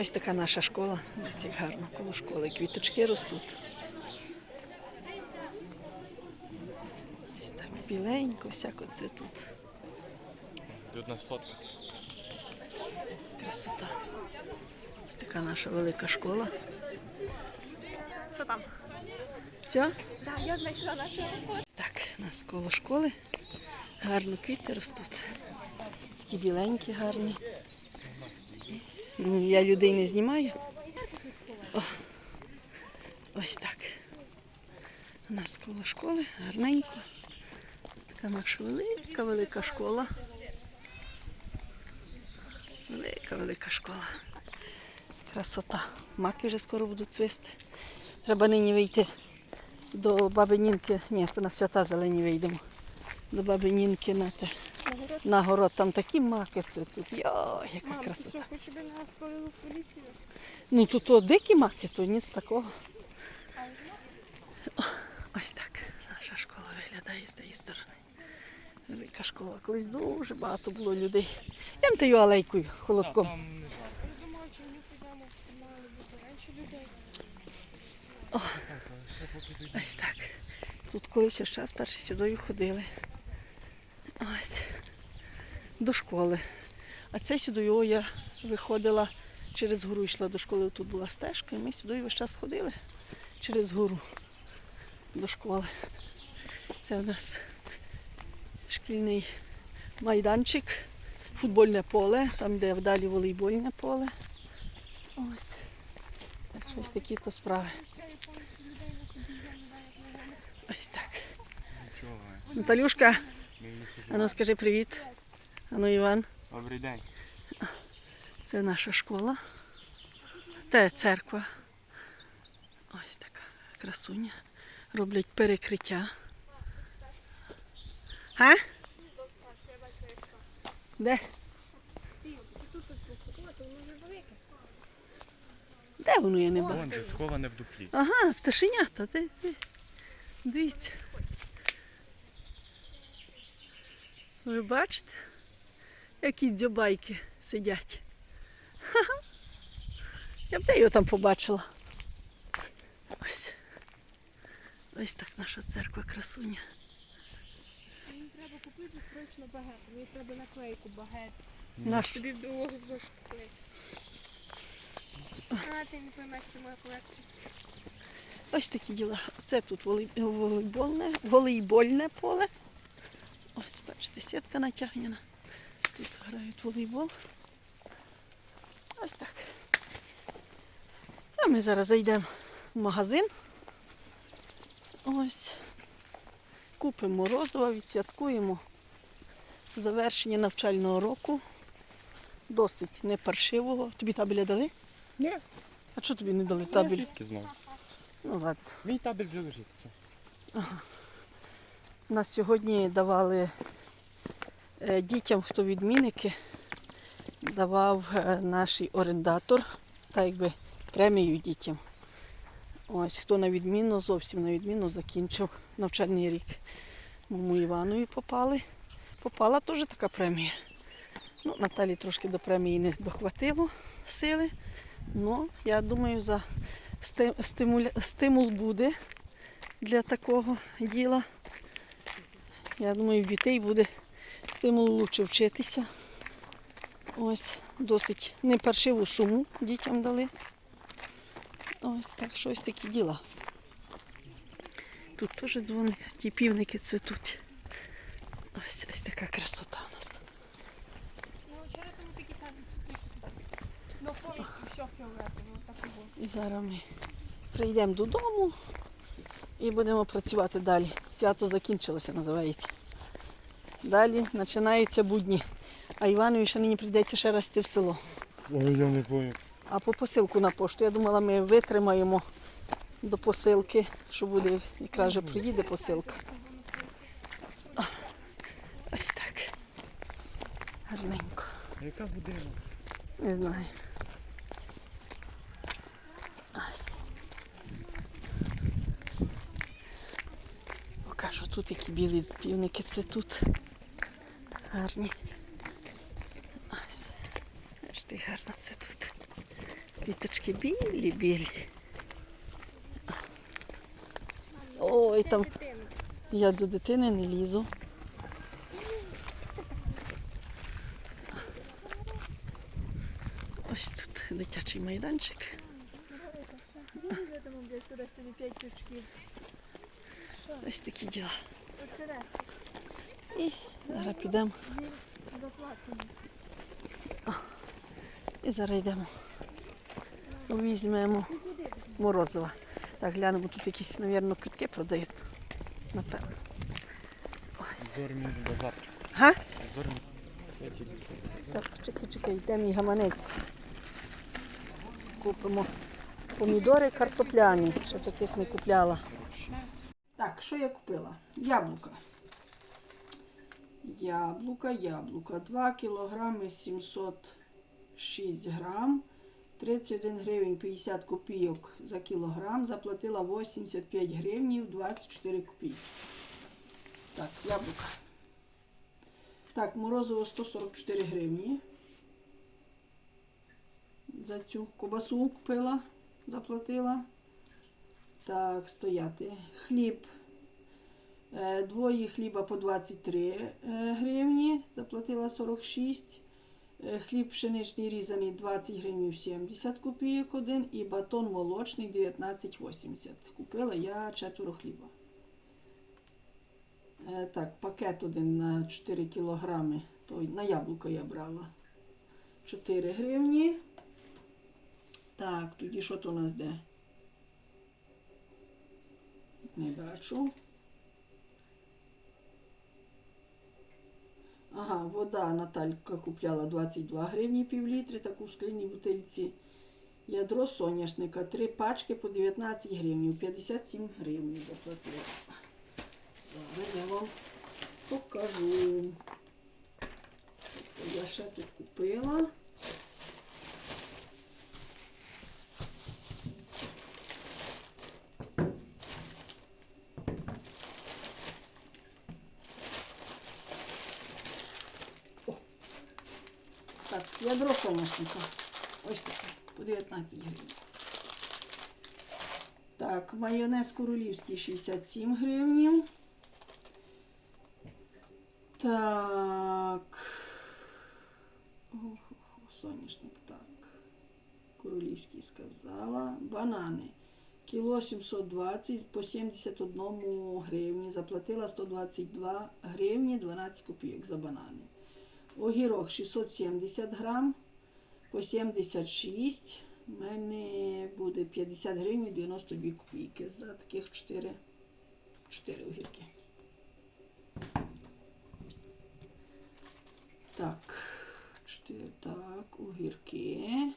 Ось така наша школа. Ось як гарно коло школи. Квіточки ростуть. Ось так біленько, всяко цвітуть. Тут нас фотка. Красота. Ось така наша велика школа. Що там? Все? Так, я знайшла нашу роботу. Так, у нас коло школи. Гарно квіти ростуть. Такі біленькі, гарні. Ну, я людей не знімаю. О, ось так. У нас коло школи гарненько. Така наша велика, велика школа. Велика, велика школа. Красота. Маки вже скоро будуть цвісти. Треба нині вийти до баби Нінки. Ні, на свята зелені вийдемо. До баби Нінки на, те, на город. Там такі маки цвітуть. Йо, яка Мам, красота. що, хочеш, щоб нас повели в поліцію? Ну то, то дикі маки, то ніц такого. О, Ось так наша школа виглядає з тієї сторони. Велика школа. Колись дуже багато було людей. Я тою алейкою холодком. Думаю, чи ми підемо, мали бути менше людей. Ось так. Тут колись ось час перші сюди ходили. Ось. До школи. А це сюди о, я виходила через гору, йшла до школи. Тут була стежка, і ми сюди весь час ходили через гору до школи. Це у нас шкільний майданчик, футбольне поле, там де вдалі волейбольне поле. Ось. Так що ось такі то справи. Ось так. Наталюшка, Ми їх а ну скажи привіт. Ану Іван, Добрий день. це наша школа. Це церква. Ось така красуня. Роблять перекриття. Га? Де? Де воно я не бачу? Вон же сховане в дуплі. Ага, пташенята. Дивіться. Ви бачите, які дзьобайки сидять. Ха-ха. Я б де його там побачила. Ось. Ось так наша церква красуня. Мені треба купити срочно багет. Мені треба наклейку багет. Наш. Тобі в дорогу в зошит. А, ти не поймеш, це моя колекція. Ось такі діла. Оце тут волейбольне, волейбольне поле. Бачите, сітка натягнена. Тут грають волейбол. Ось так. А ми зараз зайдемо в магазин. Ось. Купимо морозива, відсвяткуємо завершення навчального року. Досить не паршивого. Тобі табеля дали? Ні. А чого тобі не дали табель? Знав? Ну ладно. Мій табель вже лежить. Все. Нас сьогодні давали дітям, хто відмінники, давав е, наш орендатор, так якби премію дітям. Ось хто на відміну, зовсім на відміну закінчив навчальний рік. Мому Іванові попали. Попала теж така премія. Ну, Наталі трошки до премії не дохватило сили. Ну, я думаю, за сти- стимуля- стимул буде для такого діла. Я думаю, в дітей буде стимул лучше вчитися. Ось досить не паршиву суму дітям дали. Ось так, що ось такі діла. Тут теж дзвони, ті півники цвітуть. Ось ось така красота у нас. Ну, вчора тому такі самі. Ну, повністю все фіолетово, так. І зараз ми прийдемо додому і будемо працювати далі. Свято закінчилося, називається. Далі починаються будні. А Іванові ще нині прийдеться ще раз йти в село. Ой, я не понял. А по посилку на пошту. Я думала, ми витримаємо до посилки, що буде, якраз вже приїде посилка. Ось так. Гарненько. Яка година? Не знаю. Ось. Покажу тут які білі півники цвітуть. Гарні. Ось. Бачите, гарно цвітуть. Квіточки білі, білі. Ой, там я до дитини не лізу. Ось тут дитячий майданчик. Ось такі діла. І зараз підемо. І зараз йдемо. Візьмемо морозива. Так, глянемо, тут якісь, мабуть, квитки продають. Напевно. Ось. Га? Так, чекай, чекай, йде мій гаманець. Купимо помідори картопляні, ще таких не купляла. Так, що я купила? Яблука. Яблука, яблука. 2 кілограми 706 грам. 31 гривень 50 копійок за кілограм. Заплатила 85 гривнів 24 копійки. Так, яблука. Так, морозиво 144 гривні. За цю кобасу купила, заплатила. Так, стояти. Хліб. Е, Двоє хліба по 23 е, гривні, заплатила 46. Е, Хліб пшеничний різаний 20 гривень 70 копійок один і батон молочний 19,80. Купила я четверо хліба. Так, пакет один на 4 кілограми. Той, на яблуко я брала. 4 гривні. Так, тоді що то у нас де? Не бачу. Ага, вода Наталька купляла 22 гривні пів літри, таку в скляній бутильці. Ядро соняшника, три пачки по 19 гривень, 57 гривень заплатила. Зараз я вам покажу. Тобто я ще тут купила. О. Так, ядро соняшника. Ось таке, по 19 гривень. Так, майонез королівський 67 гривень. Так. Ох, соняшник, так. Королівський сказала. Банани. Кіло 720 по 71 гривні. Заплатила 122 гривні 12 копійок за банани. Огірок 670 грам по 76. У мене буде 50 гривень 92 копійки за таких 4, 4 огірки. Так, 4, так, огірки.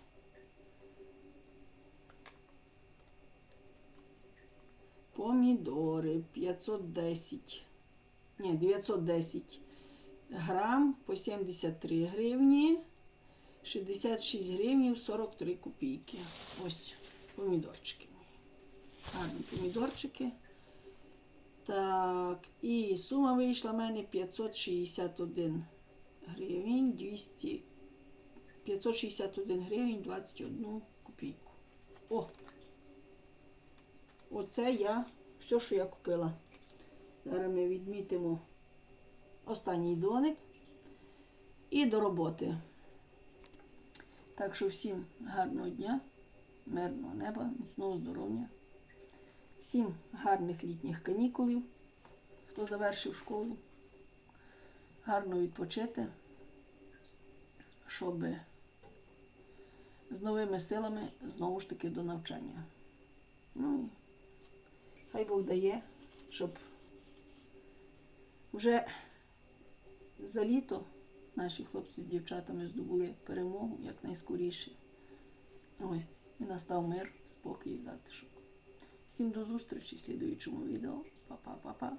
Помідори 510. Ні, 910 грам по 73 гривні. 66 гривнів 43 копійки. Ось помідорчики. Гарні помідорчики. Так, і сума вийшла в мене 561 гривень 200. 561 гривень 21 копійку. О! Оце я, все, що я купила. Зараз ми відмітимо останній дзвоник і до роботи. Так що всім гарного дня, мирного неба, міцного здоров'я, всім гарних літніх канікулів, хто завершив школу, гарно відпочити, щоб з новими силами знову ж таки до навчання. Ну і хай Бог дає, щоб вже за літо наші хлопці з дівчатами здобули перемогу якнайскоріше. Ось, і настав мир, спокій і затишок. Всім до зустрічі в слідуючому відео. Па-па-па-па.